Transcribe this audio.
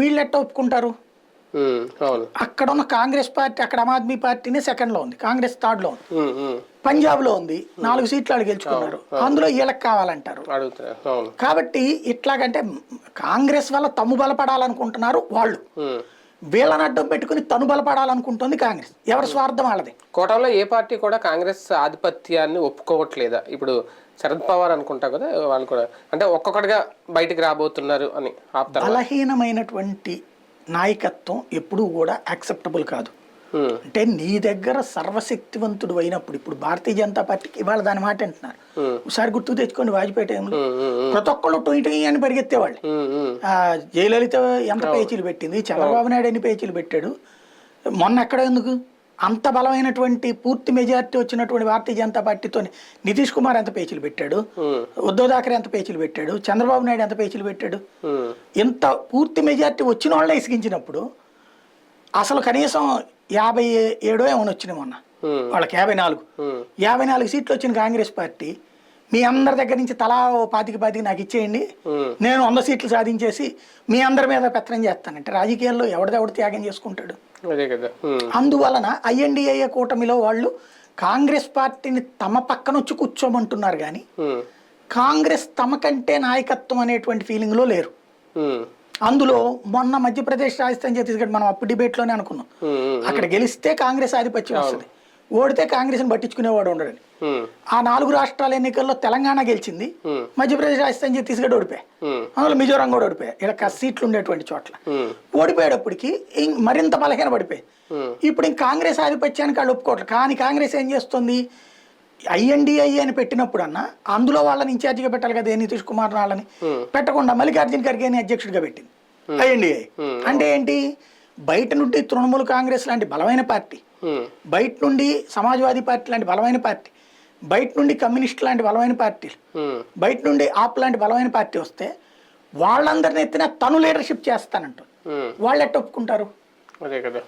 వీళ్ళు ఎట్ట ఒప్పుకుంటారు? అక్కడ ఉన్న కాంగ్రెస్ పార్టీ అక్కడ ఆమ్ ఆద్మీ పార్టీనే సెకండ్లో ఉంది. కాంగ్రెస్ థర్డ్లో ఉంది పంజాబ్లో ఉంది. నాలుగు సీట్లు వాళ్ళు గెలుచుకున్నారు అందులో వీళ్ళకి కావాలంటారు. కాబట్టి ఇట్లాగంటే కాంగ్రెస్ వల్ల తమ్ము బలపడాలనుకుంటున్నారు వాళ్ళు. వీళ్ళని అడ్డం పెట్టుకుని తను బలపడాలనుకుంటుంది కాంగ్రెస్. ఎవరి స్వార్థం వాళ్ళది? కోటంలో ఏ పార్టీ కూడా కాంగ్రెస్ ఆధిపత్యాన్ని ఒప్పుకోవట్లేదా? ఇప్పుడు శరద్ పవార్ అనుకుంటా కదా వాళ్ళు కూడా. అంటే ఒక్కొక్కటిగా బయటికి రాబోతున్నారు అని ఆపుతారు. బలహీనమైనటువంటి నాయకత్వం ఎప్పుడూ కూడా యాక్సెప్టబుల్ కాదు. అంటే నీ దగ్గర సర్వశక్తివంతుడు అయినప్పుడు ఇప్పుడు భారతీయ జనతా పార్టీకి ఇవాళ దాని మాట అంటున్నారు. ఒకసారి గుర్తు తెచ్చుకోండి వాజ్పేయి టైంలో. ప్రతి ఒక్కళ్ళు టొయ్యి అని పరిగెత్తేవాళ్ళు. జయలలిత ఎంత పేచీలు పెట్టింది? చంద్రబాబు నాయుడు ఎన్ని పేచీలు పెట్టాడు? మొన్న ఎక్కడ ఎందుకు? అంత బలమైనటువంటి పూర్తి మెజారిటీ వచ్చినటువంటి భారతీయ జనతా పార్టీతో నితీష్ కుమార్ ఎంత పేచీలు పెట్టాడు? ఉమ్, ఉద్ధవ్ థాకరే ఎంత పేచీలు పెట్టాడు? చంద్రబాబు నాయుడు ఎంత పేచీలు పెట్టాడు? ఇంత పూర్తి మెజారిటీ వచ్చిన వాళ్ళే ఇసిగించినప్పుడు అసలు కనీసం యాభై ఏడో ఏమైనా వచ్చినాయి మొన్న. వాళ్ళకి యాభై నాలుగు. యాభై నాలుగు సీట్లు వచ్చిన కాంగ్రెస్ పార్టీ మీ అందరి దగ్గర నుంచి తలా పాతికి పాతికి నాకు ఇచ్చేయండి. నేను వంద సీట్లు సాధించేసి మీ అందరి మీద పెత్తనం చేస్తానంటే రాజకీయాల్లో ఎవరిదెవడు త్యాగం చేసుకుంటాడు? అందువలన ఐఎన్డిఏ కూటమిలో వాళ్ళు కాంగ్రెస్ పార్టీని తమ పక్కన వచ్చి కూర్చోమంటున్నారు కానీ కాంగ్రెస్ తమ కంటే నాయకత్వం అనేటువంటి ఫీలింగ్లో లేరు. అందులో మొన్న మధ్యప్రదేశ్ రాజస్థాన్ ఛత్తీస్గఢ్ మనం అప్పుడు డిబేట్లోనే అనుకున్నాం. అక్కడ గెలిస్తే కాంగ్రెస్ ఆధిపత్యం వస్తుంది. ఓడితే కాంగ్రెస్ని పట్టించుకునేవాడు ఉండడని ఆ నాలుగు రాష్ట్రాల ఎన్నికల్లో తెలంగాణ గెలిచింది. మధ్యప్రదేశ్ రాజస్థాన్ ఛత్తీస్గఢ్ ఓడిపోయాయి అందులో మిజోరాం కూడా ఓడిపోయాయి ఇక్కడ సీట్లు ఉండేటువంటి చోట్ల. ఓడిపోయేటప్పటికి మరింత బలహీన పడిపోయాయి ఇప్పుడు ఇంక కాంగ్రెస్ ఆధిపత్యానికి వాళ్ళు ఒప్పుకోవట్లేదు కానీ కాంగ్రెస్ ఏం చేస్తుంది? ఐఎన్డిఐ అని పెట్టినప్పుడన్నా అందులో వాళ్ళని ఇన్ఛార్జిగా పెట్టాలి కదా నితీష్ కుమార్ వాళ్ళని. పెట్టకుండా మల్లికార్జున ఖర్గే అని అధ్యక్షుడిగా పెట్టింది. ఐఎన్డిఐ. అంటే ఏంటి? బయట నుండి తృణమూల్ కాంగ్రెస్ లాంటి బలమైన పార్టీ బయట నుండి సమాజ్వాదీ పార్టీ లాంటి బలమైన పార్టీ బయట నుండి కమ్యూనిస్ట్ లాంటి బలమైన పార్టీలు బయట నుండి ఆప్ లాంటి బలమైన పార్టీ వస్తే వాళ్ళందరిని ఎత్తిన తను లీడర్షిప్ చేస్తానంటుంది. వాళ్ళు ఎట్ట ఒప్పుకుంటారు అదే కదా.